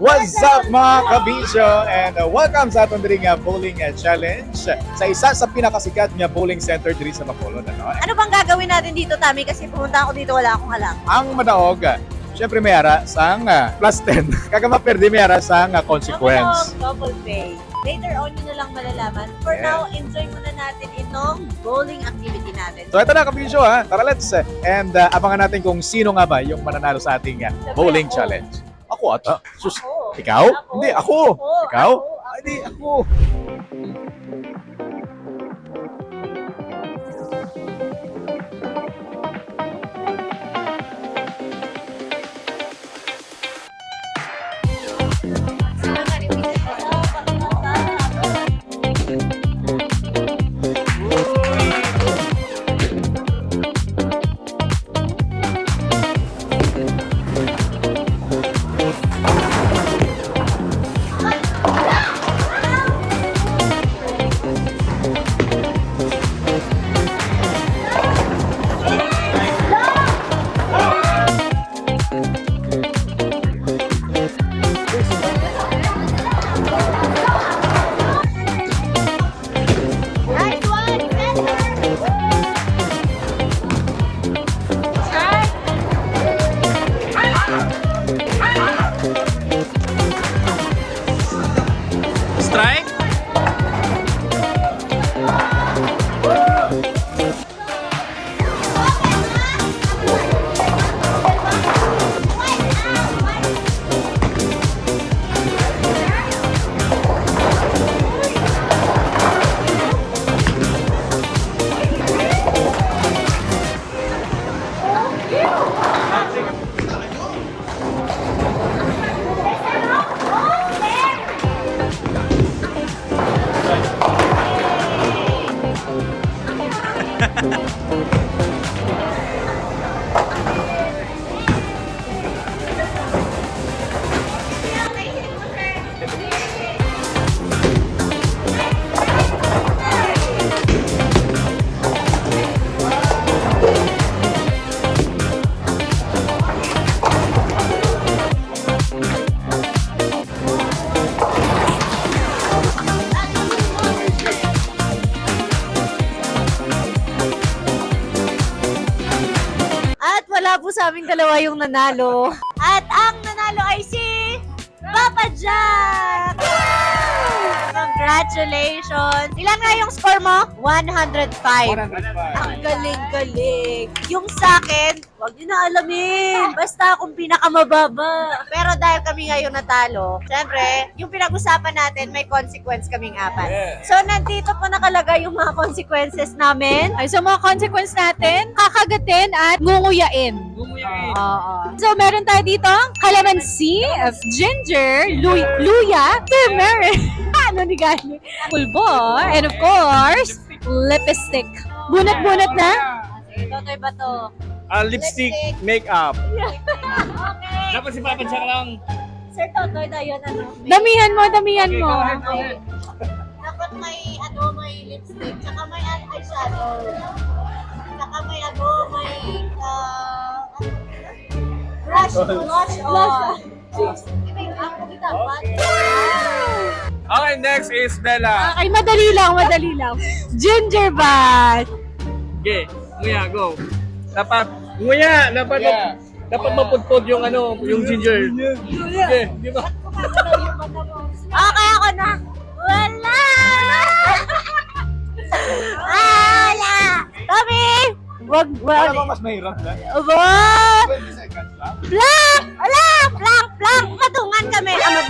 What's up mga kabisyo? And uh, welcome sa atong diri nga bowling uh, challenge sa isa sa pinakasikat nga bowling center diri sa Bacolod. Ano? Ano bang gagawin natin dito, Tami? Kasi pumunta ako dito, wala akong alam. Ang madaog, uh, syempre may ara sang uh, plus 10. Kagama perde may ara sang uh, consequence. Double, double pay. Later on, yun na lang malalaman. For Yes. now, enjoy muna natin itong bowling activity natin. So ito na kabisyo ha. Tara let's uh, and uh, abangan natin kung sino nga ba yung mananalo sa ating uh, Siyempre bowling challenge. Ako ata. Sus, Ako. ikaw? Ako. Hindi, ako. Ako. Ikaw? Ako. Ah, Hindi, ako. Po sa aming dalawa yung nanalo. At ang nanalo ay si Papa Jack! Congratulations! Ilan nga yung score mo? 105. Ang galing-galing. Yung sa akin, wag niyo na alamin. Basta akong pinakamababa. Pero dahil kami ngayon natalo, syempre, yung pinag-usapan natin, may consequence kaming apat. So, nandito po nakalagay yung mga consequences namin. Ay, so mga consequence natin, kakagatin at ngunguyain. Oo. So meron tayo dito, calamansi, of ginger, luy, luya, turmeric, ano ni Gani, pulbo, and of course, lipstick. Bunot-bunot na? Totoy ba to? Ah, lipstick, Lipstick. makeup. Okay. Dapat si Papa Jack lang. Sir Totoy na yun, ano? Damihan mo, damihan mo. Okay. Dapat may, ano, may lipstick, tsaka may eye- eyeshadow. Tsaka may, ano, may, uh, blush, blush on. May ako Next is Bella. Okay, madali lang, madali lang. Ginger bath. Okay, nguya, go. Dapat, nguya, dapat, Yeah. dapat mapudpod yung ano, yung ginger. Okay, di ba? Okay, ako na. Wala! Ah, Wala! Tommy! Wag, wag. ba mas mahirap na? Wag! 20 seconds lang. Plank! Wala! Plank! Plank! Kami. Ah, mag-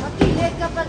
Makilig kapag